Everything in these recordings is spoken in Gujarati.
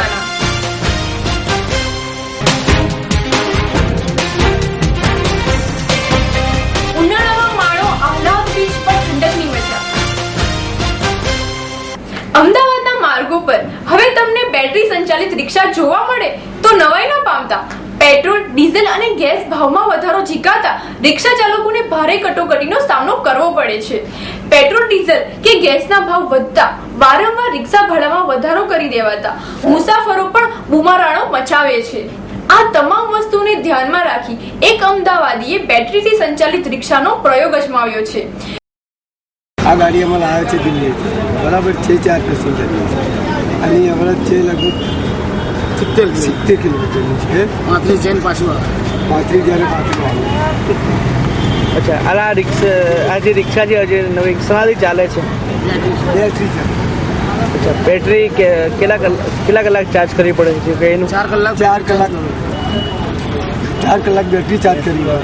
મહેસાણા અમદાવાદના માર્ગો પર. હવે તમને બેટરી સંચાલિત રિક્ષા જોવા મળે તો નવાઈ ન પામતા. પેટ્રોલ, ડીઝલ અને ગેસ ભાવમાં વધારો ઝીકાતા રિક્ષા ચાલકોને ભારે કટોકટીનો સામનો કરવો પડે છે. પેટ્રોલ, ડીઝલ કે ગેસના ભાવ વધતા વારંવાર રિક્ષા ભાડામાં વધારો કરી દેવાતા મુસાફરો પણ બુમારાણો મચાવે છે. આ તમામ વસ્તુને ધ્યાનમાં રાખી એક અમદાવાદીએ બેટરીથી સંચાલિત રિક્ષાનો પ્રયોગ અજમાવ્યો છે. આ ગાડી અમારે આવે છે દિલ્હી બરાબર છે ચાર પેસેન્જર અને અમારા છે લગભગ સિત્તેર સિત્તેર કિલોમીટરની છે. પાંત્રીસ જઈને પાછું આવે. પાંત્રીસ જ્યારે પાછું આવે. અચ્છા આ રિક્ષા આ જે રિક્ષા જે હજી નવી રિક્ષાથી ચાલે છે? છે. અચ્છા બેટરી કે કેટલા કલાક કેટલા કલાક ચાર્જ કરવી પડે છે? કે એનું? ચાર કલાક ચાર કલાક. ચાર કલાક બેટરી ચાર્જ કરવી હોય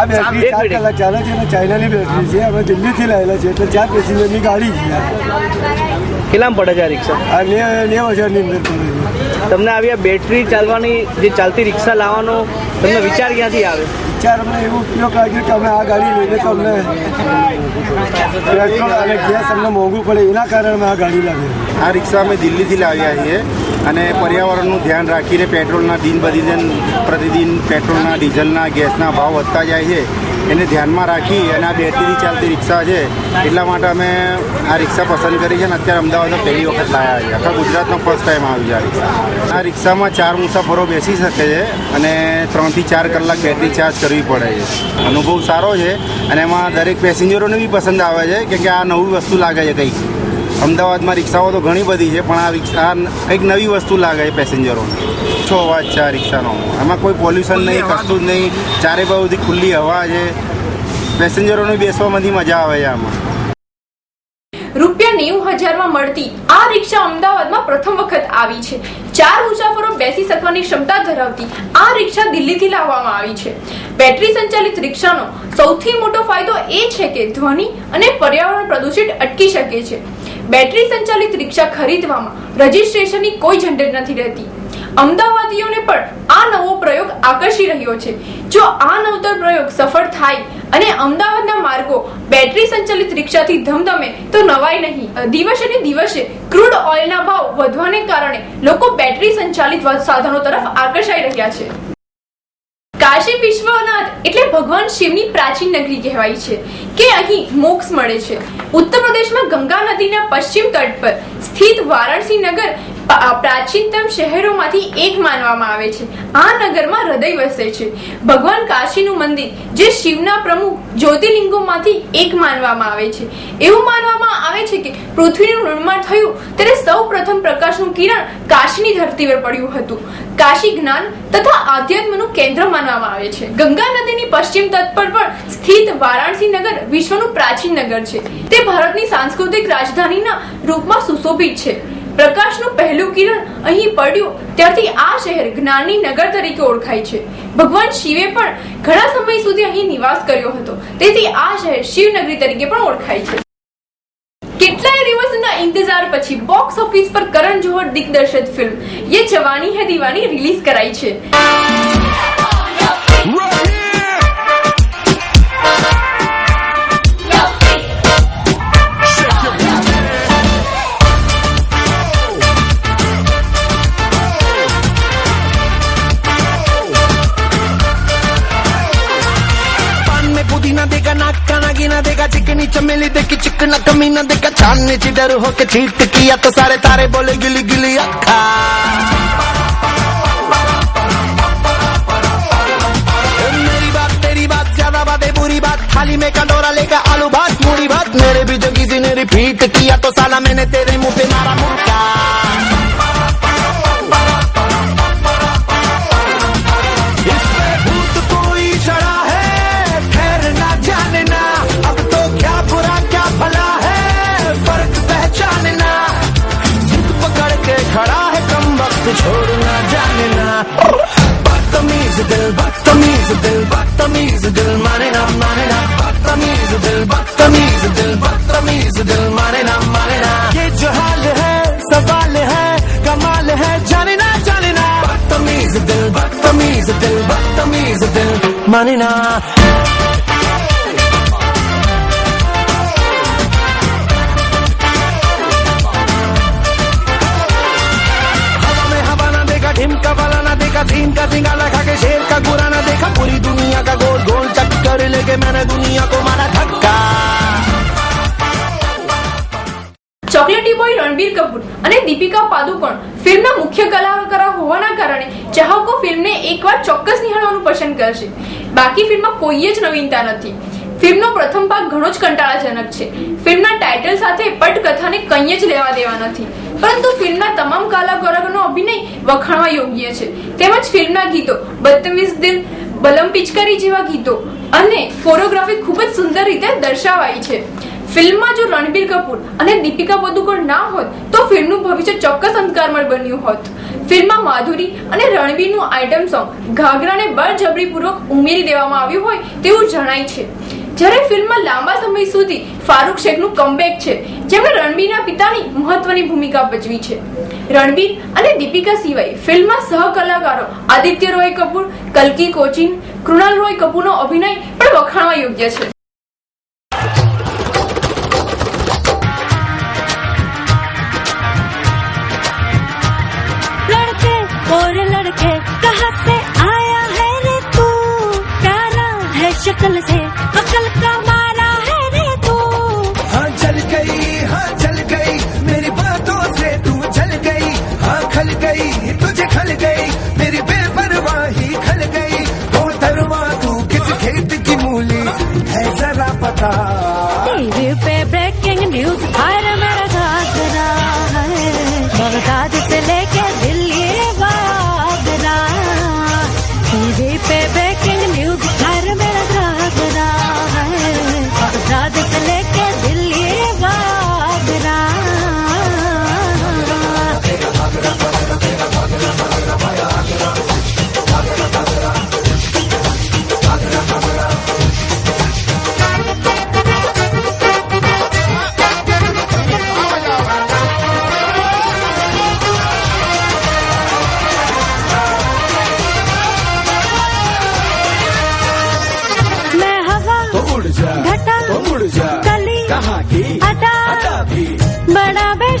આ બેટરી એક ચાર કલાક ચાલે છે અને ચાઇનાની બેટરી છે. અમે દિલ્હીથી લાવેલા છે એટલે ચાર પેસેન્જરની ગાડી છે. કેટલામાં પડે છે આ રિક્ષા? આ નેવ નેવ હજારની અંદર પડે છે. તમને આવી આ બેટરી ચાલવાની જે ચાલતી રિક્ષા લાવવાનો તમને વિચાર ક્યાંથી આવે? વિચાર અમને એવો ઉપયોગ લાગ્યો કે અમે આ ગાડી લઈને તો અમને પેટ્રોલ અને ગેસ અમને મોંઘું પડે એના કારણે અમે આ ગાડી લાવી આ રિક્ષા અમે દિલ્હીથી લાવ્યા છીએ અને પર્યાવરણનું ધ્યાન રાખીને પેટ્રોલના દિન બદીન પ્રતિદિન પેટ્રોલના, ડીઝલના, ગેસના ભાવ વધતા જાય છે. એને ધ્યાનમાં રાખી અને આ બેટરીથી ચાલતી રિક્ષા છે, એટલા માટે અમે આ રિક્ષા પસંદ કરી છે અને અત્યારે અમદાવાદમાં પહેલી વખત લાવ્યા છે. આખા ગુજરાતનો ફર્સ્ટ ટાઈમ આવી છે આ આ રિક્ષામાં ચાર મુસાફરો બેસી શકે છે અને ત્રણથી ચાર કલાક બેટરી ચાર્જ કરવી પડે છે. અનુભવ સારો છે અને એમાં દરેક પેસેન્જરોને બી પસંદ આવે છે કેમ કે આ નવી વસ્તુ લાગે છે કંઈક. અમદાવાદમાં રિક્ષાઓ તો ઘણી બધી છે પણ આ રિક્ષા આ કંઈક નવી વસ્તુ લાગે છે પેસેન્જરોને ઓછો અવાજ છે આ રિક્ષાનો? એમાં કોઈ પોલ્યુશન નહીં કશું જ નહીં. ચારે બાજુથી ખુલ્લી હવા છે. પેસેન્જરોને બેસવામાંથી મજા આવે છે આમાં. રૂપિયા નેવું હજારમાં મળતી આ રિક્ષા અમદાવાદમાં પ્રથમ વખત આવી છે. ચાર મુસાફરો બેસી શકવાની ક્ષમતા ધરાવતી આ રિક્ષા દિલ્હીથી લાવવામાં આવી છે. બેટરી સંચાલિત રિક્ષાનો સૌથી મોટો ફાયદો એ છે કે ધ્વનિ અને પર્યાવરણ પ્રદૂષિત અટકી શકે છે. બેટરી સંચાલિત રિક્ષા ખરીદવામાં રજિસ્ટ્રેશનની કોઈ ઝંઝટ નથી રહેતી. અમદાવાદીઓને પણ આ નવો પ્રયોગ આકર્ષી રહ્યો છે. જો આ નવતર પ્રયોગ સફળ થાય અને અમદાવાદના માર્ગો બેટરી સંચાલિત રિક્ષાથી ધમધમે, તો નવાય નહીં. દિવસે ને દિવસે ક્રૂડ ઓઇલના ભાવ વધવાને કારણે લોકો બેટરી સંચાલિત સાધનો તરફ આકર્ષાઈ રહ્યા છે. કાશી વિશ્વનાથ એટલે ભગવાન શિવની પ્રાચીન નગરી કહેવાય છે, કે અહીં મોક્ષ મળે છે. ઉત્તર પ્રદેશમાં ગંગા નદીના પશ્ચિમ તટ પર સ્થિત વારાણસી નગર પ્રાચીનતમ શહેરોમાંથી એક માનવામાં આવે છે. આ નગરમાં હૃદય વસે છે. ભગવાન કાશીનું મંદિર, જે શિવના પ્રમુખ જ્યોતિર્લિંગોમાંથી એક માનવામાં આવે છે. એવું માનવામાં આવે છે કે પૃથ્વીનું નિર્માણ થયું ત્યારે સૌ પ્રથમ પ્રકાશનું કિરણ કાશીની ધરતી પર પડ્યું હતું. કાશી જ્ઞાન તથા આધ્યાત્મનું કેન્દ્ર માનવામાં આવે છે. ગંગા નદીની પશ્ચિમ તટ પર પણ સ્થિત વારાણસી નગર વિશ્વનું પ્રાચીન નગર છે. તે ભારતની સાંસ્કૃતિક રાજધાનીના રૂપમાં સુશોભિત છે. પ્રકાશનું પહેલું કિરણ અહીં પડ્યું. ત્યારથી આ શહેર જ્ઞાનની નગર તરીકે ઓળખાય છે. ભગવાન શિવે પણ ઘણા સમય સુધી અહીં નિવાસ કર્યો હતો. તેથી આ શહેર શિવનગરી તરીકે પણ ઓળખાય છે. કેટલાય દિવસના ઇંતજાર પછી બોક્સ ઓફિસ પર કરણ જોહર દિગ્દર્શિત ફિલ્મ યે જવાની હે દીવાની રિલીઝ કરાઈ છે. नागिना देगा चिकनी चमेली देखी चिकना कमी ना देगा छानने चिडर होके चीट किया तो सारे तारे बोले गिली गिली अखा मेरी बात तेरी बात ज़्यादा बुरी बात में कंडोरा लेगा आलू भात मूरी भात मेरे भी जो किसी ने रिपीट किया तो साला मैंने तेरे मुँह पे दिल बदतमीज दिल माने ना माने ना। ये जो हाल है सवाल है कमाल है जाने ना जाने ना। बदतमीज दिल बदतमीज दिल बदतमीज दिल माने ना। का वाला ना देखा सीन का सिंगाला खा के शेर का गुरा ना देखा पूरी दुनिया का गोल બોય રણબીર કપૂર અને દીપિકા પાદુકોણ. ફિલ્મના મુખ્ય કલાકાર હોવાના કારણે ચાહકો ફિલ્મને એકવાર ચોક્કસ નિહાળવાનું પસંદ કરશે. બાકી ફિલ્મમાં કોઈ જ નવીનતા નથી. ફિલ્મનો પ્રથમ ભાગ ઘણો જ કંટાળાજનક છે. ફિલ્મના ટાઇટલ સાથે પટકથાને કંઈ જ લેવા દેવા નથી. પરંતુ ફિલ્મના તમામ કલાકારોનો અભિનય વખાણવા યોગ્ય છે. તેમજ ફિલ્મના ગીતો બદતમીઝ દિલ, બલમ પિચકારી જેવા ગીતો અને કોરિયોગ્રાફી ખૂબ જ સુંદર રીતે દર્શાવાઈ છે. ફિલ્મમાં જો રણબીર કપૂર અને દીપિકા પદુકોણ ના હોત તો ફિલ્મનું ભવિષ્ય ચોક્કસ અંધકારમય બન્યું હોત. ફિલ્મમાં માધુરી અને રણબીરનું આઇટમ સોંગ ઘાઘરાને બળજબરીપૂર્વક ઉમેરી દેવામાં આવ્યું હોય તેવું જણાય છે. જ્યારે ફિલ્મમાં લાંબા સમય સુધી ફારૂક શેખનું કમબેક છે, જેમણે રણબીરના પિતાની મહત્વની ભૂમિકા ભજવી છે. રણબીર અને દીપિકા સિવાય ફિલ્મમાં સહકલાકારો આદિત્ય રોય કપૂર, કલ્કી કોચિન, કૃણાલ રોય કપૂરનો અભિનય પણ વખાણવા યોગ્ય છે. Let's hear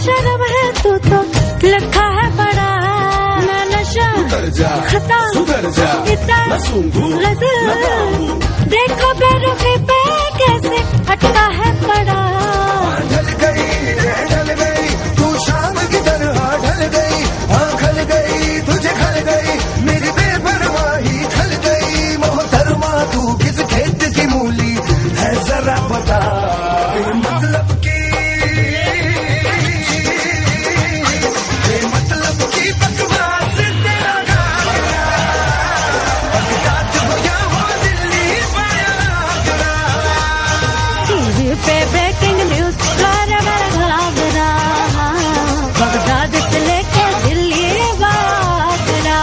शर्म है तू तो लखा है बड़ा मैं नशा खता देखो बेरुखी पे कैसे अटका है बड़ा। पे ब्रेकिंग न्यूज घर मेरा घाघरा बगदाद से लेके दिल्ली आगरा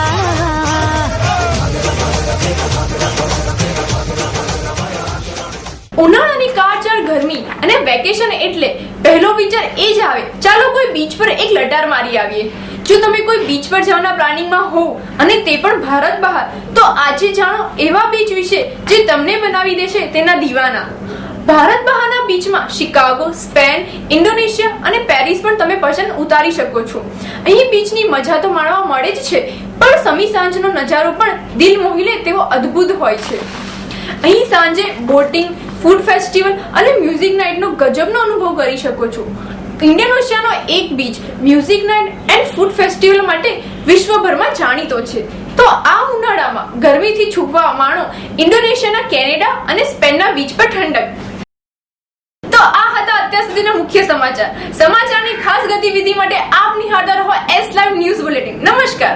ઉનાળાની કાળઝાળ ગરમી અને વેકેશન એટલે પહેલો વિચાર એ જ આવે ચાલો કોઈ બીચ પર એક લટાર મારી આવીએ જો તમે કોઈ બીચ પર જવાના પ્લાનિંગમાં હોવ અને તે પણ ભારત બહાર તો આજે જાણો એવા બીચ વિશે જે તમને બનાવી દેશે તેના દીવાના ભારત બહારના બીચમાં શિકાગો, સ્પેન, ઇન્ડોનેશિયા અને પેરિસ પણ તમે પસંદ ઉતારી શકો છો. અહીં બીચની મજા તો માણવા મળે જ છે, પણ સમી સાંજનો નજારો પણ દિલ મોહી લે તેવો અદ્ભુત હોય છે. અહીં સાંજે બોટિંગ, ફૂડ ફેસ્ટિવલ અને મ્યુઝિક નાઇટનો ગજબનો અનુભવ કરી શકો છો. ઇન્ડિયન ઓશિયાનો એક beach music night and food festival માટે વિશ્વભરમાં જાણીતો છે. તો આ ઉનાળામાં ગરમીથી છૂપવા માણો ઇન્ડોનેશિયાના કેનેડા અને સ્પેનના બીચ પર ઠંડક સુધીના મુખ્ય સમાચાર. સમાચારની ખાસ ગતિવિધિ માટે આપ નિહાળતા રહો એસ લાઈવ ન્યૂઝ બુલેટિન નમસ્કાર.